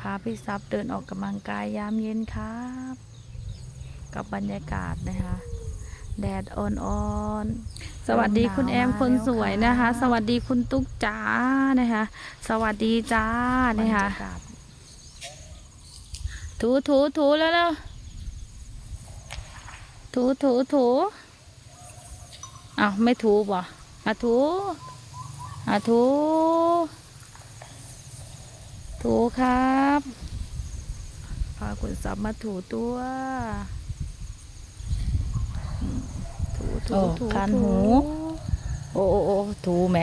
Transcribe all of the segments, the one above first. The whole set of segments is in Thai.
พาพี่ซับเดินออกกำลังกายยามเย็นครับ กับบรรยากาศนะคะ แดดอ่อนๆ สวัสดีคุณแอมคนสวยนะคะ สวัสดีคุณตุ๊กจ๋านะคะ สวัสดีจ้านะคะถูถูถูแล้วแล้วถูถูถูอ้าวไม่ถูบ่อะถูอะถู ถูครับ พาคุณซับมาถูตัวอืมถูถูโอ้ถูคันถูหู โอ้โอ้โอ้ถูไหม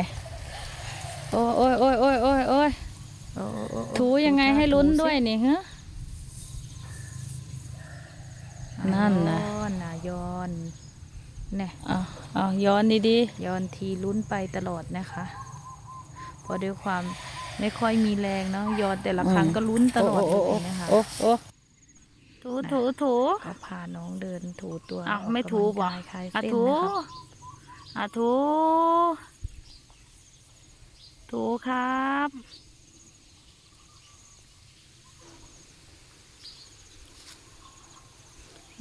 โอ้โอ้ยโอ้ยโอ้ยโอ้ยโอ้ยโอ้โอ้โอ้ถูยังไงให้ลุ้นด้วยนี่ฮะนั่นน่ะย้อนนะย้อนเนี่ยเอาเอาย้อนดีย้อนทีลุ้นไปตลอดนะคะเพราะด้วยความ ไม่ค่อยมีแรงเนาะย้อนแต่ละครั้งก็ลุ้นๆตลอดโอ้เลโอ้ยนะคะโอ้โอ้ถูถูถูก็พาน้องเดินถูตัวอ้าวกกำลังไม่ถูบ่กายคลายอะเส้นถูนะครับอะถูถูครับ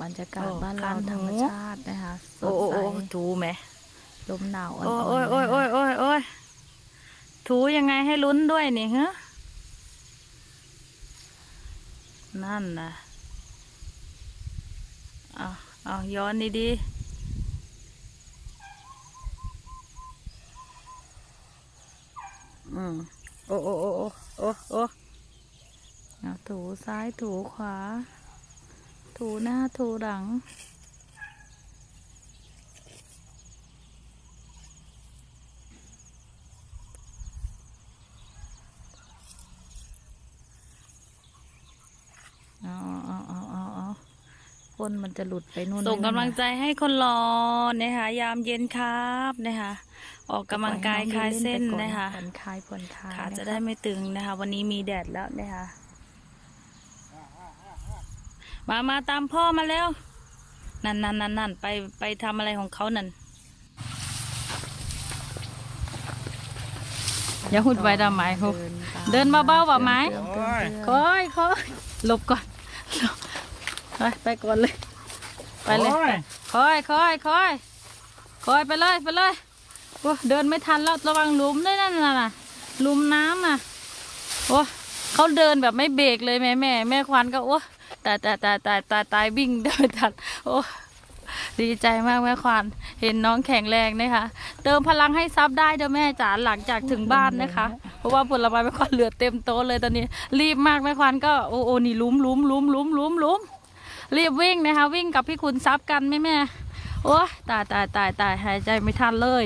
บรรยากาศโอ้บ้านเราคันหูธรรมชาตินะคะสโอ้ดโอ้ใสโอ้ถูไหมลมหนาวอ่โอ้อนโอ้ยๆโอ้ยนะคะโอ้ยโอ้ยโอ้ย ถูยังไงให้ลุ้นด้วยนี่ฮะนั่นนะเอาเอาย้อนดีๆอืมโอ้โอ้โอ้โอ้โอ้โอ้ถูซ้ายถูขวา ถูหน้าถูหลัง เอาเอาเอาเอาเอา ก้นมันจะหลุดไปนู่นส่งกำลังนี่นะใจให้คนรอนะคะยามเย็นครับนะคะออกกำลังกายคลายเส้นนะคะผ่อนคลายผ่อนคลายขาคจะรับได้ไม่ตึงนะคะ วันนี้มีแดดแล้วนะคะมามาตามพ่อมาแล้ว นั่นนั่นนั่นนั่นไปไปทำอะไรของเขานั่นอย่าหุดไว้ดำไม้เขาเดินเบาๆว่ะไม้เตือนเตือนเตือนคอยคอยหลบก่อนหลบ ไปไปก่อนเลย ไปเลยไปคอยคอยคอยคอยไปเลยไปเลยโอ้เดินไม่ทันแล้วระวังหลุมด้วยนั่นน่ะน่ะหลุมน้ำน่ะโอ้เขาเดินแบบไม่เบรกเลยแม่แม่แม่ควันก็โอ้ตายตายตายตายตายตายวิ่งเดินไม่ทันโอ้ดีใจมากแม่ควันเห็นน้องแข็งแรงนะคะ เติมพลังให้ซับได้เด้อแม่จ๋าหลังจากถึงบ้านนะคะ เพราะว่าผลไม้แม่ควันเหลือเต็มโต๊ะเลยตอนนี้ รีบมากแม่ควันก็โอ้โอ้นี่หลุมหลุมหลุมหลุมหลุมหลุม รีบวิ่งนะคะ วิ่งกับพี่คุณซับกันแม่แม่โอ้ตายตายตายตายหายใจไม่ทันเลย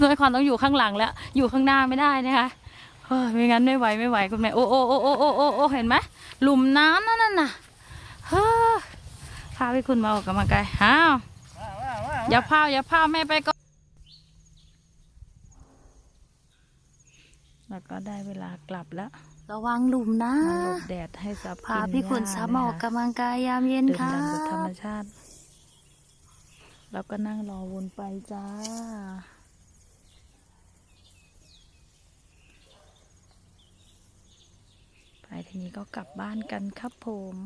แม่ควันต้องอยู่ข้างหลังแล้ว อยู่ข้างหน้าไม่ได้นะคะเฮ้ยไม่งั้นไม่ไหวไม่ไหวคุณแม่โอ้โอ้โอ้โอ้โอ้โอ้โอ้เห็นไหมหลุมน้ำนั่นน่ะเฮ้ยพาพี่คุณมาออกกำลังกายอ้าวอย่าพาวอย่าพาวแม่ไปก่อนแล้วก็ได้เวลากลับแล้ว ระวังหลุมนะมาหลบแดดให้ซับพากินพี่คุณหญ้ซับมาออกนะคะกำลังกายยามเย็นดื่มค่ะด่ำกับธรรมชาติ แล้วก็นั่งรอวนไปจ้า ไปทีนี้ก็กลับบ้านกันครับผม